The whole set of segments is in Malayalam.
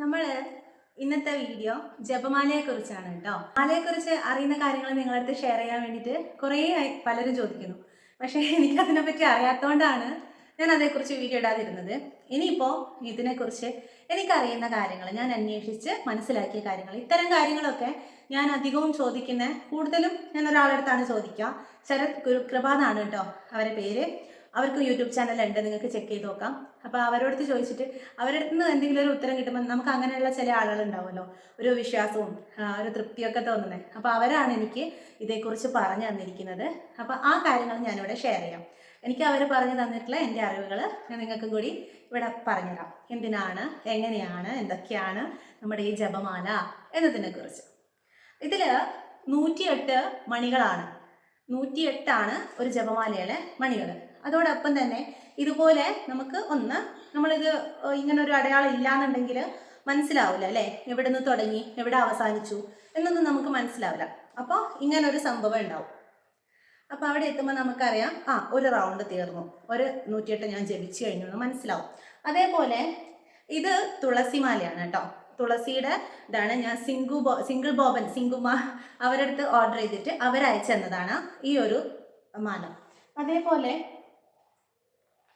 നമ്മൾ ഇന്നത്തെ വീഡിയോ ജപമാലയെ കുറിച്ചാണ് കേട്ടോ മാലയെ കുറിച്ച് അറിയുന്ന കാര്യങ്ങൾ നിങ്ങളടുത്ത് ഷെയർ ചെയ്യാൻ വേണ്ടിയിട്ട് കുറേ പലരും ചോദിക്കുന്നു. പക്ഷേ എനിക്ക് അതിനെപ്പറ്റി അറിയാത്തതുകൊണ്ടാണ് ഞാൻ അതേക്കുറിച്ച് വീഡിയോ ഇടാതിരുന്നത്. ഇനിയിപ്പോൾ ഇതിനെക്കുറിച്ച് എനിക്കറിയുന്ന കാര്യങ്ങൾ ഞാൻ അന്വേഷിച്ച് മനസ്സിലാക്കിയ കാര്യങ്ങൾ ഇത്തരം കാര്യങ്ങളൊക്കെ ഞാൻ അധികവും ചോദിക്കുന്ന കൂടുതലും ഞാൻ ഒരാളെടുത്താണ് ചോദിക്കുക. ശരത് ഗുരുകൃപ എന്നാണ് കേട്ടോ അവരുടെ പേര്. അവർക്ക് യൂട്യൂബ് ചാനൽ ഉണ്ട് നിങ്ങൾക്ക് ചെക്ക് ചെയ്ത് നോക്കാം. അപ്പോൾ അവരോടത്ത് ചോദിച്ചിട്ട് അവരുടെ അടുത്ത് നിന്ന് എന്തെങ്കിലും ഒരു ഉത്തരം കിട്ടുമ്പോൾ നമുക്ക് അങ്ങനെയുള്ള ചില ആളുകൾ ഉണ്ടാവുമല്ലോ ഒരു വിശ്വാസവും ഒരു തൃപ്തിയൊക്കെ തോന്നുന്നത് അപ്പോൾ അവരാണ് എനിക്ക് ഇതേക്കുറിച്ച് പറഞ്ഞു തന്നിരിക്കുന്നത്. അപ്പോൾ ആ കാര്യങ്ങൾ ഞാനിവിടെ ഷെയർ ചെയ്യാം. എനിക്ക് അവർ പറഞ്ഞു തന്നിട്ടുള്ള എന്റെ അറിവുകൾ ഞാൻ നിങ്ങൾക്കും കൂടി ഇവിടെ പറഞ്ഞുതരാം. എന്തിനാണ് എങ്ങനെയാണ് എന്തൊക്കെയാണ് നമ്മുടെ ഈ ജപമാല എന്നതിനെ കുറിച്ച് ഇതിൽ നൂറ്റിയെട്ട് മണികളാണ്. നൂറ്റിയെട്ടാണ് ഒരു ജപമാലയിലെ മണികൾ അതോടൊപ്പം തന്നെ ഇതുപോലെ നമുക്ക് ഒന്ന് നമ്മളിത് ഇങ്ങനെ ഒരു അടയാളം ഇല്ലാന്നുണ്ടെങ്കിൽ മനസ്സിലാവില്ല അല്ലേ? എവിടെ നിന്ന് തുടങ്ങി എവിടെ അവസാനിച്ചു എന്നൊന്നും നമുക്ക് മനസ്സിലാവില്ല. അപ്പോൾ ഇങ്ങനെ ഒരു സംഭവം ഉണ്ടാവും. അപ്പോൾ അവിടെ എത്തുമ്പോൾ നമുക്കറിയാം ആ ഒരു റൗണ്ട് തീർന്നു. ഒരു നൂറ്റിയെട്ട് ഞാൻ ജപിച്ചു കഴിഞ്ഞു എന്ന് മനസ്സിലാവും. അതേപോലെ ഇത് തുളസിമാലയാണ് കേട്ടോ. തുളസിയുടെ ഇതാണ് ഞാൻ സിംഗു ബോ സിംഗിൾ ബോബൻ സിംഗുമ അവരടുത്ത് ഓർഡർ ചെയ്തിട്ട് അവരയച്ചെന്നതാണ് ഈ ഒരു മാല. അതേപോലെ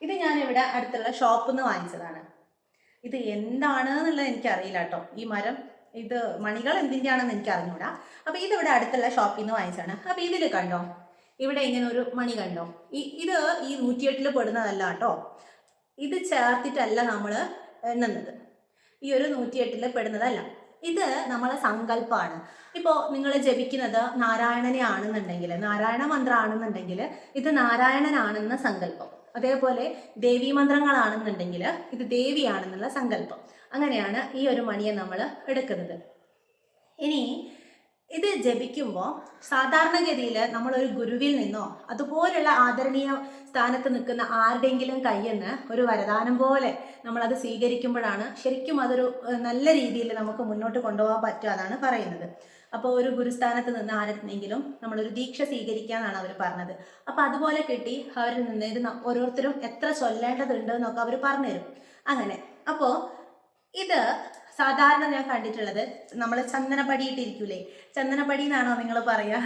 ഇത് ഞാൻ ഇവിടെ അടുത്തുള്ള ഷോപ്പിൽ നിന്ന് വാങ്ങിച്ചതാണ്. ഇത് എന്താണ് എന്നുള്ളത് എനിക്കറിയില്ല കേട്ടോ. ഈ മരം ഇത് മണികൾ എന്തിന്റെയാണെന്ന് എനിക്ക് അറിഞ്ഞൂടാ അപ്പോൾ ഇതിവിടെ അടുത്തുള്ള ഷോപ്പിൽ നിന്ന് വാങ്ങിച്ചതാണ്. അപ്പോൾ ഇതിൽ കണ്ടോ? ഇവിടെ ഇങ്ങനെ ഒരു മണി കണ്ടോ? ഈ ഇത് ഈ നൂറ്റിയെട്ടിൽ പെടുന്നതല്ല കേട്ടോ. ഇത് ചേർത്തിട്ടല്ല നമ്മൾ എണ്ണുന്നത്. ഈ ഒരു നൂറ്റിയെട്ടിൽ പെടുന്നതല്ല. ഇത് നമ്മളെ സങ്കല്പമാണ് ഇപ്പോൾ നിങ്ങൾ ജപിക്കുന്നത് നാരായണനെ ആണെന്നുണ്ടെങ്കിൽ നാരായണ മന്ത്രമാണെന്നുണ്ടെങ്കിൽ ഇത് നാരായണനാണെന്ന സങ്കല്പം. അതേപോലെ ദേവി മന്ത്രങ്ങളാണെന്നുണ്ടെങ്കിൽ ഇത് ദേവിയാണെന്നുള്ള സങ്കല്പം. അങ്ങനെയാണ് ഈ ഒരു മണിയെ നമ്മൾ എടുക്കുന്നത്. ഇനി ഇത് ജപിക്കുമ്പോൾ സാധാരണഗതിയിൽ നമ്മളൊരു ഗുരുവിൽ നിന്നോ അതുപോലുള്ള ആദരണീയ സ്ഥാനത്ത് നിൽക്കുന്ന ആരുടെയെങ്കിലും കയ്യിൽ നിന്ന് ഒരു വരദാനം പോലെ നമ്മളത് സ്വീകരിക്കുമ്പോഴാണ് ശരിക്കും അതൊരു നല്ല രീതിയിൽ നമുക്ക് മുന്നോട്ട് കൊണ്ടുപോകാൻ പറ്റുക എന്നാണ് പറയുന്നത്. അപ്പോൾ ഒരു ഗുരുസ്ഥാനത്ത് നിന്ന് ആരെങ്കിലും നമ്മളൊരു ദീക്ഷ സ്വീകരിക്കാന്നാണ് അവർ പറഞ്ഞത്. അപ്പോൾ അതുപോലെ കിട്ടി അവരിൽ നിന്ന് ഇത് ഓരോരുത്തരും എത്ര ചൊല്ലേണ്ടതുണ്ട് എന്നൊക്കെ അവർ പറഞ്ഞുതരും. അങ്ങനെ. അപ്പോൾ ഇത് സാധാരണ ഞാൻ കണ്ടിട്ടുള്ളത് നമ്മൾ ചന്ദനപ്പടി ഇട്ടിരിക്കൂലേ ചന്ദനപ്പടി എന്നാണോ നിങ്ങൾ പറയുക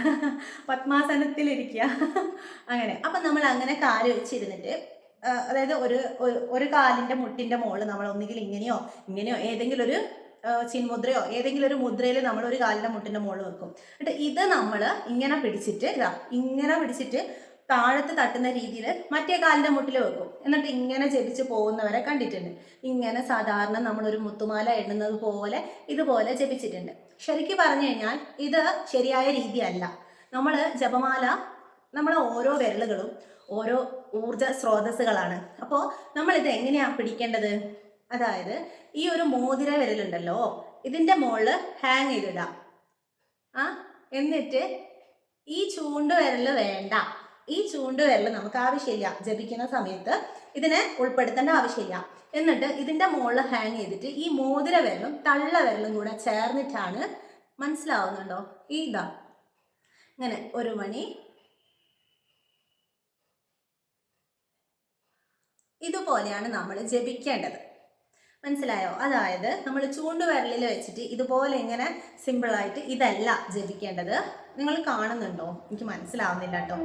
പത്മാസനത്തിലിരിക്കുക അങ്ങനെ. അപ്പം നമ്മൾ അങ്ങനെ കാൽ വെച്ചിരുന്നിട്ട് അതായത് ഒരു ഒരു- കാലിന്റെ മുട്ടിന്റെ മുകളിൽ നമ്മൾ ഒന്നുകിൽ ഇങ്ങനെയോ ഇങ്ങനെയോ ഏതെങ്കിലും ഒരു ചിന്മുദ്രയോ ഏതെങ്കിലും ഒരു മുദ്രയിൽ നമ്മൾ ഒരു കാലിന്റെ മുട്ടിന്റെ മുകളിൽ വെക്കും. എന്നിട്ട് ഇത് നമ്മൾ ഇങ്ങനെ പിടിച്ചിട്ട് ഇതാ ഇങ്ങനെ പിടിച്ചിട്ട് താഴത്ത് തട്ടുന്ന രീതിയിൽ മറ്റേ കാലിന്റെ മുട്ടിൽ വെക്കും. എന്നിട്ട് ഇങ്ങനെ ജപിച്ച് പോകുന്നവരെ കണ്ടിട്ടുണ്ട്. ഇങ്ങനെ സാധാരണ നമ്മളൊരു മുത്തുമാല എണ്ണുന്നത് പോലെ ഇതുപോലെ ജപിച്ചിട്ടുണ്ട്. ശരിക്കും പറഞ്ഞു കഴിഞ്ഞാൽ ഇത് ശരിയായ രീതിയല്ല. നമ്മൾ ജപമാല നമ്മളെ ഓരോ വിരലുകളും ഓരോ ഊർജ സ്രോതസ്സുകളാണ്. അപ്പോൾ നമ്മൾ ഇത് എങ്ങനെയാണ് പിടിക്കേണ്ടത്? അതായത് ഈ ഒരു മോതിര വിരലുണ്ടല്ലോ ഇതിന്റെ മുകളിൽ ഹാങ് ചെയ്തിടാം. ആ എന്നിട്ട് ഈ ചൂണ്ടുവിരൽ വേണ്ട. ഈ ചൂണ്ടുവിരൽ നമുക്ക് ആവശ്യമില്ല. ജപിക്കുന്ന സമയത്ത് ഇതിനെ ഉൾപ്പെടുത്തേണ്ട ആവശ്യമില്ല. എന്നിട്ട് ഇതിന്റെ മുകളിൽ ഹാങ് ചെയ്തിട്ട് ഈ മോതിര വിരലും തള്ള വിരലും കൂടെ ചേർന്നിട്ടാണ് മനസ്സിലാവുന്നുണ്ടോ? ഇതാ. ഇങ്ങനെ ഒരു മണി. ഇതുപോലെയാണ് നമ്മൾ ജപിക്കേണ്ടത്. മനസ്സിലായോ? അതായത് നമ്മൾ ചൂണ്ടുവിരലിൽ വെച്ചിട്ട് ഇതുപോലെ ഇങ്ങനെ സിമ്പിളായിട്ട് ഇതല്ല ജപിക്കേണ്ടത്. നിങ്ങൾ കാണുന്നുണ്ടോ? എനിക്ക് മനസ്സിലാവുന്നില്ല കേട്ടോ.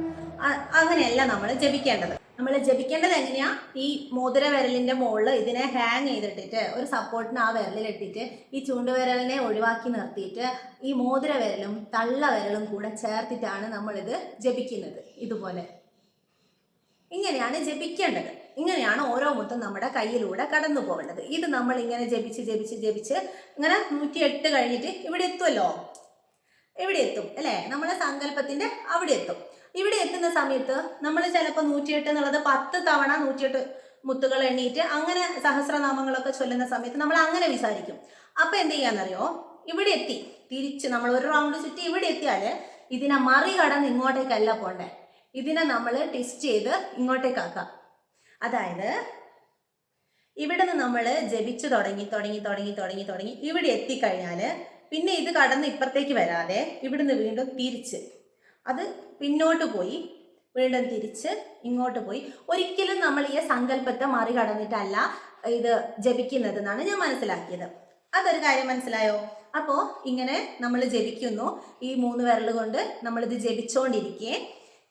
അങ്ങനെയല്ല നമ്മൾ ജപിക്കേണ്ടത്. നമ്മൾ ജപിക്കേണ്ടത് എങ്ങനെയാ? ഈ മോതിര വിരലിന്റെ മുകളിൽ ഇതിനെ ഹാങ് ചെയ്തിട്ടിട്ട് ഒരു സപ്പോർട്ടിന് ആ വിരലിലിട്ടിട്ട് ഈ ചൂണ്ടുവിരലിനെ ഒഴിവാക്കി നിർത്തിയിട്ട് ഈ മോതിര വിരലും തള്ള വിരലും കൂടെ ചേർത്തിട്ടാണ് നമ്മളിത് ജപിക്കുന്നത് ഇതുപോലെ. ഇങ്ങനെയാണ് ജപിക്കേണ്ടത്. ഇങ്ങനെയാണ് ഓരോ മുത്തും നമ്മുടെ കയ്യിലൂടെ കടന്നു പോകേണ്ടത് ഇത് നമ്മൾ ഇങ്ങനെ ജപിച്ച് ജപിച്ച് ജപിച്ച് ഇങ്ങനെ നൂറ്റി എട്ട് കഴിഞ്ഞിട്ട് ഇവിടെ എത്തുമല്ലോ ഇവിടെ എത്തും അല്ലേ? നമ്മളെ സങ്കല്പത്തിന്റെ അവിടെ എത്തും. ഇവിടെ എത്തുന്ന സമയത്ത് നമ്മൾ ചിലപ്പോൾ നൂറ്റിയെട്ട് എന്നുള്ളത് പത്ത് തവണ നൂറ്റിയെട്ട് മുത്തുകൾ എണ്ണീറ്റ് അങ്ങനെ സഹസ്രനാമങ്ങളൊക്കെ ചൊല്ലുന്ന സമയത്ത് നമ്മൾ അങ്ങനെ വിസാരിക്കും അപ്പൊ എന്ത് ചെയ്യാന്നറിയോ? ഇവിടെ എത്തി. തിരിച്ച് നമ്മൾ ഒരു റൗണ്ട് ചുറ്റി ഇവിടെ എത്തിയാൽ ഇതിനെ മറികടന്ന് ഇങ്ങോട്ടേക്കല്ല പോണ്ടേ ഇതിനെ നമ്മൾ ടെസ്റ്റ് ചെയ്ത് ഇങ്ങോട്ടേക്കാക്കാം അതായത് ഇവിടെ നിന്ന് നമ്മൾ ജപിച്ചു തുടങ്ങി തുടങ്ങി തുടങ്ങി തുടങ്ങി തുടങ്ങി ഇവിടെ എത്തിക്കഴിഞ്ഞാൽ പിന്നെ ഇത് കടന്ന് ഇപ്പുറത്തേക്ക് വരാതെ ഇവിടുന്ന് വീണ്ടും തിരിച്ച്. അത് പിന്നോട്ട് പോയി വീണ്ടും തിരിച്ച് ഇങ്ങോട്ട് പോയി. ഒരിക്കലും നമ്മൾ ഈ സങ്കല്പത്തെ മറികടന്നിട്ടല്ല ഇത് ജപിക്കുന്നത് എന്നാണ് ഞാൻ മനസ്സിലാക്കിയത്. അതൊരു കാര്യം മനസ്സിലായോ? അപ്പോൾ ഇങ്ങനെ നമ്മൾ ജപിക്കുന്നു. ഈ മൂന്ന് വിരൽ കൊണ്ട് നമ്മളിത് ജപിച്ചുകൊണ്ടിരിക്കേ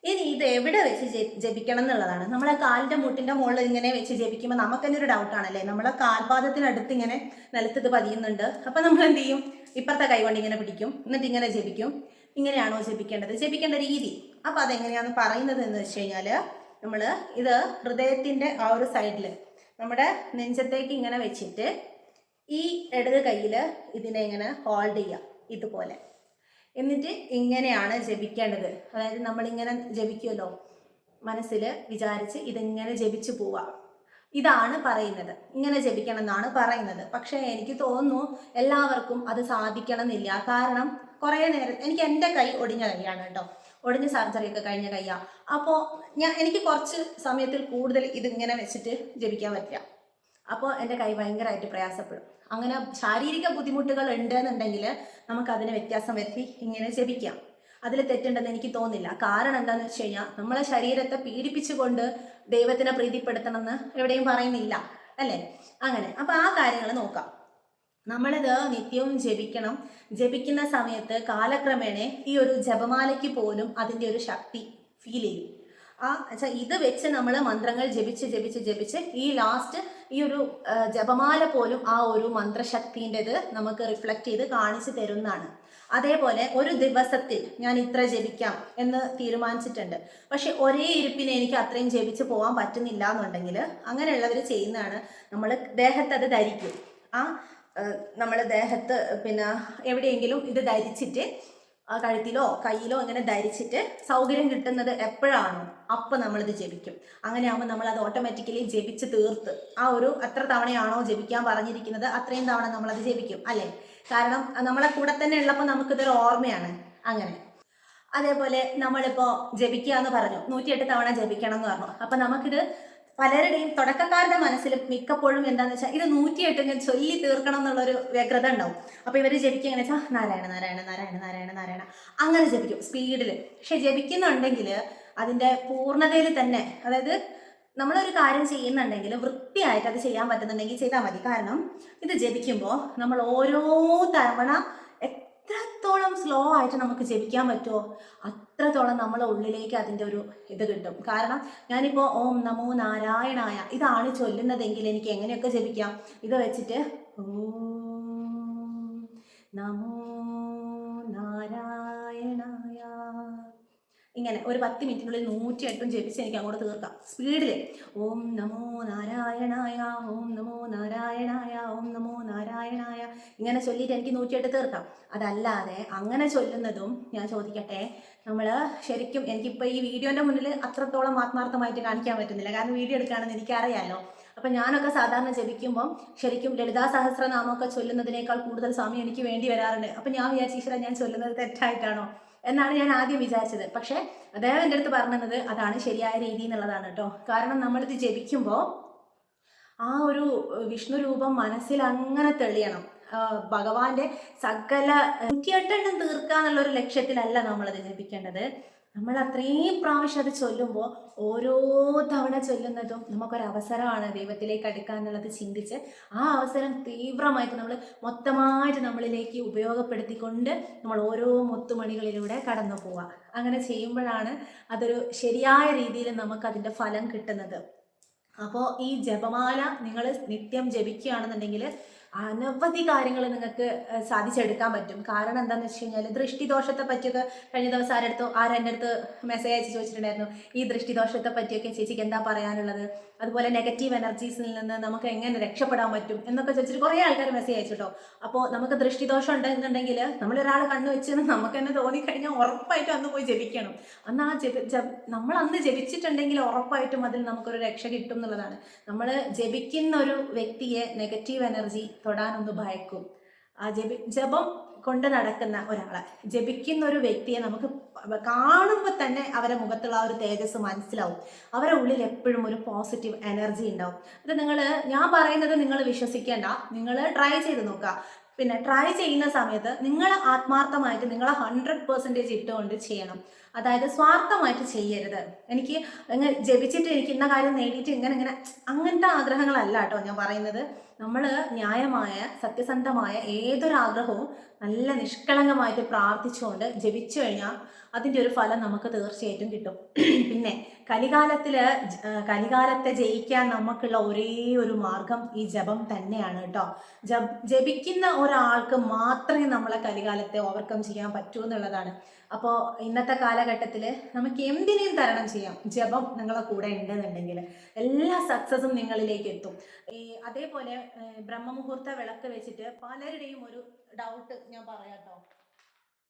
ഇനി ഇത് എവിടെ വെച്ച് ജപിക്കണം എന്നുള്ളതാണ്. നമ്മളെ കാലിന്റെ മുട്ടിന്റെ മുകളിൽ ഇങ്ങനെ വെച്ച് ജപിക്കുമ്പോൾ നമുക്ക് തന്നെ ഒരു ഡൗട്ടാണല്ലേ നമ്മളെ കാൽപാദത്തിനടുത്ത് ഇങ്ങനെ നിലത്ത് ഇത് പതിയുന്നുണ്ട്. അപ്പൊ നമ്മൾ എന്ത് ചെയ്യും? ഇപ്പുറത്തെ കൈ കൊണ്ട് ഇങ്ങനെ പിടിക്കും. എന്നിട്ട് ഇങ്ങനെ ജപിക്കും. ഇങ്ങനെയാണോ ജപിക്കേണ്ടത്? ജപിക്കേണ്ട രീതി. അപ്പൊ അതെങ്ങനെയാന്ന് പറയുന്നത് എന്ന് വെച്ച് കഴിഞ്ഞാൽ നമ്മൾ ഇത് ഹൃദയത്തിന്റെ ആ ഒരു സൈഡിൽ നമ്മുടെ നെഞ്ചത്തേക്ക് ഇങ്ങനെ വെച്ചിട്ട് ഈ ഇടത് കയ്യിൽ ഇതിനെ ഇങ്ങനെ ഹോൾഡ് ചെയ്യാം ഇതുപോലെ. എന്നിട്ട് ഇങ്ങനെയാണ് ജപിക്കേണ്ടത്. അതായത് നമ്മളിങ്ങനെ ജപിക്കുമല്ലോ മനസ്സിൽ വിചാരിച്ച് ഇതിങ്ങനെ ജപിച്ചു പോവാം. ഇതാണ് പറയുന്നത്. ഇങ്ങനെ ജപിക്കണം എന്നാണ് പറയുന്നത്. പക്ഷേ എനിക്ക് തോന്നുന്നു എല്ലാവർക്കും അത് സാധിക്കണം എന്നില്ല കാരണം കുറേ നേരം എനിക്ക് എന്റെ കൈ ഒടിഞ്ഞ കൈയാണ് കേട്ടോ. ഒടിഞ്ഞ സർജറി ഒക്കെ കഴിഞ്ഞ കൈയാ. അപ്പോൾ ഞാൻ എനിക്ക് കുറച്ച് സമയത്തിൽ കൂടുതൽ ഇതിങ്ങനെ വെച്ചിട്ട് ജപിക്കാൻ പറ്റില്ല. അപ്പോൾ എന്റെ കൈ ഭയങ്കരമായിട്ട് പ്രയാസപ്പെടും. അങ്ങനെ ശാരീരിക ബുദ്ധിമുട്ടുകൾ ഉണ്ട് എന്നുണ്ടെങ്കിൽ അതിന് വ്യത്യാസം വരുത്തി ഇങ്ങനെ ജപിക്കാം. അതിൽ തെറ്റുണ്ടെന്ന് എനിക്ക് തോന്നില്ല. കാരണം എന്താണെന്ന് വെച്ച് കഴിഞ്ഞാൽ നമ്മളെ ശരീരത്തെ പീഡിപ്പിച്ചുകൊണ്ട് ദൈവത്തിനെ പ്രീതിപ്പെടുത്തണമെന്ന് എവിടെയും പറയുന്നില്ല. അല്ലേ? അങ്ങനെ. അപ്പം ആ കാര്യങ്ങൾ നോക്കാം. നമ്മളിത് നിത്യവും ജപിക്കണം. ജപിക്കുന്ന സമയത്ത് കാലക്രമേണ ഈ ഒരു ജപമാലയ്ക്ക് പോലും അതിന്റെ ഒരു ശക്തി ഫീൽ ചെയ്യും. ആ ഇത് വെച്ച് നമ്മൾ മന്ത്രങ്ങൾ ജപിച്ച് ജപിച്ച് ജപിച്ച് ഈ ലാസ്റ്റ് ഈ ഒരു ജപമാല പോലും ആ ഒരു മന്ത്രശക്തിന്റെത് നമുക്ക് റിഫ്ലക്റ്റ് ചെയ്ത് കാണിച്ചു തരുന്നതാണ്. അതേപോലെ ഒരു ദിവസത്തിൽ ഞാൻ ഇത്ര ജപിക്കാം എന്ന് തീരുമാനിച്ചിട്ടുണ്ട്. പക്ഷെ ഒരേ ഇരിപ്പിന് എനിക്ക് അത്രയും ജപിച്ച് പോകാൻ പറ്റുന്നില്ല എന്നുണ്ടെങ്കിൽ അങ്ങനെയുള്ളവർ ചെയ്യുന്നതാണ് നമ്മൾ ദേഹത്ത് അത് ധരിക്കും. ആ നമ്മൾ ദേഹത്ത് പിന്നെ എവിടെയെങ്കിലും ഇത് ധരിച്ചിട്ട് കഴുത്തിലോ കയ്യിലോ ഇങ്ങനെ ധരിച്ചിട്ട് സൗകര്യം കിട്ടുന്നത് എപ്പോഴാണോ അപ്പം നമ്മളിത് ജപിക്കും. അങ്ങനെ ആകുമ്പോൾ നമ്മൾ അത് ഓട്ടോമാറ്റിക്കലി ജപിച്ച് തീർത്ത്. ആ ഒരു എത്ര തവണയാണോ ജപിക്കാൻ പറഞ്ഞിരിക്കുന്നത് അത്രയും തവണ നമ്മളത് ജപിക്കും അല്ലേ? കാരണം നമ്മളെ കൂടെ തന്നെ ഉള്ളപ്പോൾ നമുക്കിതൊരു ഓർമ്മയാണ് അങ്ങനെ. അതേപോലെ നമ്മളിപ്പോൾ ജപിക്കുക എന്ന് പറഞ്ഞു. നൂറ്റിയെട്ട് തവണ ജപിക്കണം എന്ന് പറഞ്ഞു. അപ്പം നമുക്കിത് പലരുടെയും തുടക്കക്കാരുടെ മനസ്സിൽ മിക്കപ്പോഴും എന്താണെന്ന് വെച്ചാൽ ഇത് നൂറ്റിയെട്ട് ഞാൻ ചൊല്ലി തീർക്കണം എന്നുള്ള ഒരു വ്യഗ്രത ഉണ്ടാവും. അപ്പോൾ ഇവർ ജപിക്കുക എങ്ങനെ വെച്ചാൽ നാരായണ നാരായണ നാരായണ നാരായണ നാരായണ. അങ്ങനെ ജപിക്കും സ്പീഡിൽ പക്ഷെ ജപിക്കുന്നുണ്ടെങ്കിൽ അതിന്റെ പൂർണതയിൽ തന്നെ അതായത് നമ്മളൊരു കാര്യം ചെയ്യുന്നുണ്ടെങ്കിൽ വൃത്തിയായിട്ട് അത് ചെയ്യാൻ പറ്റുന്നുണ്ടെങ്കിൽ ചെയ്താൽ മതി. കാരണം ഇത് ജപിക്കുമ്പോൾ നമ്മൾ ഓരോ തവണ എത്രത്തോളം സ്ലോ ആയിട്ട് നമുക്ക് ജപിക്കാൻ പറ്റുമോ അത്രത്തോളം നമ്മളെ ഉള്ളിലേക്ക് അതിന്റെ ഒരു ഇത് കിട്ടും. കാരണം ഞാനിപ്പോൾ ഓം നമോ നാരായണായ ഇതാണ് ചൊല്ലുന്നതെങ്കിൽ എനിക്ക് എങ്ങനെയൊക്കെ ജപിക്കാം? ഇത് വെച്ചിട്ട് ഓ നമോ നാരായണായ ഇങ്ങനെ ഒരു പത്ത് മിനിറ്റിനുള്ളിൽ നൂറ്റി എട്ടും ജപിച്ച് എനിക്ക് അങ്ങോട്ട് തീർക്കാം. സ്പീഡിൽ ഓം നമോ നാരായണായ ഓം നമോ നാരായണായ ഓം നമോ നാരായണായ. ഇങ്ങനെ ചൊല്ലിയിട്ട് എനിക്ക് നൂറ്റിയെട്ട് തീർക്കാം. അതല്ലാതെ അങ്ങനെ ചൊല്ലുന്നതും ഞാൻ ചോദിക്കട്ടെ നമ്മൾ ശരിക്കും എനിക്കിപ്പോൾ ഈ വീഡിയോന്റെ മുന്നിൽ അത്രത്തോളം ആത്മാർത്ഥമായിട്ട് കാണിക്കാൻ പറ്റുന്നില്ല. കാരണം വീഡിയോ എടുക്കുകയാണെന്ന് എനിക്കറിയാമല്ലോ അപ്പം ഞാനൊക്കെ സാധാരണ ജപിക്കുമ്പം ശരിക്കും ലളിതാ സഹസ്രനാമമൊക്കെ ചൊല്ലുന്നതിനേക്കാൾ കൂടുതൽ സമയം എനിക്ക് വേണ്ടി വരാറുണ്ട്. അപ്പം ഞാൻ വിചാരിച്ചു ഈശ്വര ഞാൻ ചൊല്ലുന്നത് തെറ്റായിട്ടാണോ? എന്നാണ് ഞാൻ ആദ്യം വിചാരിച്ചത്. പക്ഷേ അദ്ദേഹം എന്റെ അടുത്ത് പറഞ്ഞത് അതാണ് ശരിയായ രീതി എന്നുള്ളതാണ് കേട്ടോ. കാരണം നമ്മളിത് ജപിക്കുമ്പോൾ ആ ഒരു വിഷ്ണു രൂപം മനസ്സിൽ അങ്ങനെ തെളിയണം. ഭഗവാന്റെ സകല നൂറ്റിയെട്ടെണ്ണം തീർക്കുക എന്നുള്ള ഒരു ലക്ഷ്യത്തിലല്ല നമ്മളത് ജപിക്കേണ്ടത്. നമ്മൾ അത്രയും പ്രാവശ്യം അത് ചൊല്ലുമ്പോൾ ഓരോ തവണ ചൊല്ലുന്നതും നമുക്കൊരു അവസരമാണ് ദൈവത്തിലേക്ക് അടുക്കുക എന്നുള്ളത് ചിന്തിച്ച് ആ അവസരം തീവ്രമായിട്ട് നമ്മൾ മൊത്തമായിട്ട് നമ്മളിലേക്ക് ഉപയോഗപ്പെടുത്തിക്കൊണ്ട് നമ്മൾ ഓരോ മുത്തുമണികളിലൂടെ കടന്നു പോവുക അങ്ങനെ ചെയ്യുമ്പോഴാണ് അതൊരു ശരിയായ രീതിയിൽ നമുക്ക് അതിന്റെ ഫലം കിട്ടുന്നത്. അപ്പോൾ ഈ ജപമാല നിങ്ങൾ നിത്യം ജപിക്കുകയാണെന്നുണ്ടെങ്കിൽ അനവധി കാര്യങ്ങൾ നിങ്ങൾക്ക് സാധിച്ചെടുക്കാൻ പറ്റും. കാരണം എന്താണെന്ന് വെച്ച് കഴിഞ്ഞാൽ ദൃഷ്ടിദോഷത്തെ പറ്റിയൊക്കെ കഴിഞ്ഞ ദിവസം ആരെടുത്തോ ആരെന്റെ അടുത്ത് മെസ്സേജ് അയച്ച് ചോദിച്ചിട്ടുണ്ടായിരുന്നു. ഈ ദൃഷ്ടിദോഷത്തെ പറ്റിയൊക്കെ ചേച്ചിക്ക് എന്താ പറയാനുള്ളത്? അതുപോലെ നെഗറ്റീവ് എനർജീസിൽ നിന്ന് നമുക്ക് എങ്ങനെ രക്ഷപ്പെടാൻ പറ്റും? എന്നൊക്കെ ചോദിച്ചിട്ട് കുറേ ആൾക്കാർ മെസ്സേജ് അയച്ചിട്ടോ. അപ്പോൾ നമുക്ക് ദൃഷ്ടിദോഷം ഉണ്ടെന്നുണ്ടെങ്കിൽ നമ്മളൊരാൾ കണ്ണു വെച്ച് നമുക്ക് തന്നെ തോന്നിക്കഴിഞ്ഞാൽ ഉറപ്പായിട്ടും അന്ന് പോയി ജപിക്കണം. അന്ന് ആ ജപ നമ്മൾ അന്ന് ജപിച്ചിട്ടുണ്ടെങ്കിൽ ഉറപ്പായിട്ടും അതിൽ നമുക്കൊരു രക്ഷ കിട്ടും എന്നുള്ളതാണ്. നമ്മൾ ജപിക്കുന്ന ഒരു വ്യക്തിയെ നെഗറ്റീവ് എനർജി തൊടാനൊന്ന് ഭയക്കും. ആ ജപി ജപം കൊണ്ട് നടക്കുന്ന ഒരാളെ ജപിക്കുന്ന ഒരു വ്യക്തിയെ നമുക്ക് കാണുമ്പോൾ തന്നെ അവരെ മുഖത്തുള്ള ആ ഒരു തേജസ് മനസ്സിലാവും. അവരുടെ ഉള്ളിൽ എപ്പോഴും ഒരു പോസിറ്റീവ് എനർജി ഉണ്ടാവും. അത് നിങ്ങൾ ഞാൻ പറയുന്നത് നിങ്ങൾ വിശ്വസിക്കേണ്ട. നിങ്ങൾ ട്രൈ ചെയ്ത് നോക്കുക. പിന്നെ ട്രൈ ചെയ്യുന്ന സമയത്ത് നിങ്ങൾ ആത്മാർത്ഥമായിട്ട് നിങ്ങൾ ഹൺഡ്രഡ് പെർസെന്റേജ് ഇട്ടുകൊണ്ട് ചെയ്യണം. അതായത് സ്വാർത്ഥമായിട്ട് ചെയ്യരുത്. എനിക്ക് ജപിച്ചിട്ട് എനിക്ക് ഇന്ന കാര്യം നേടിയിട്ട് ഇങ്ങനെ ഇങ്ങനെ അങ്ങനത്തെ ആഗ്രഹങ്ങളല്ല കേട്ടോ ഞാൻ പറയുന്നത്. നമ്മൾ ന്യായമായ സത്യസന്ധമായ ഏതൊരു ആഗ്രഹവും നല്ല നിഷ്കളങ്കമായിട്ട് പ്രാർത്ഥിച്ചുകൊണ്ട് ജപിച്ചു കഴിഞ്ഞാൽ അതിന്റെ ഒരു ഫലം നമുക്ക് തീർച്ചയായിട്ടും കിട്ടും. പിന്നെ കലികാലത്തിൽ കലികാലത്തെ ജയിക്കാൻ നമുക്കുള്ള ഒരേ ഒരു മാർഗം ഈ ജപം തന്നെയാണ് കേട്ടോ. ജപ് ജപിക്കുന്ന ഒരാൾക്ക് മാത്രമേ നമ്മളെ കലികാലത്തെ ഓവർകം ചെയ്യാൻ പറ്റൂ എന്നുള്ളതാണ്. അപ്പോൾ ഇന്നത്തെ കാലഘട്ടത്തിൽ നമുക്ക് എന്തിനേയും തരണം ചെയ്യാം. ജപം നിങ്ങളെ കൂടെ ഉണ്ടെന്നുണ്ടെങ്കിൽ എല്ലാ സക്സസും നിങ്ങളിലേക്ക് എത്തും. ഈ അതേപോലെ ബ്രഹ്മമുഹൂർത്ത വിളക്ക് വെച്ചിട്ട് പലരുടെയും ഒരു ഡൗട്ട് ഞാൻ പറയാം കേട്ടോ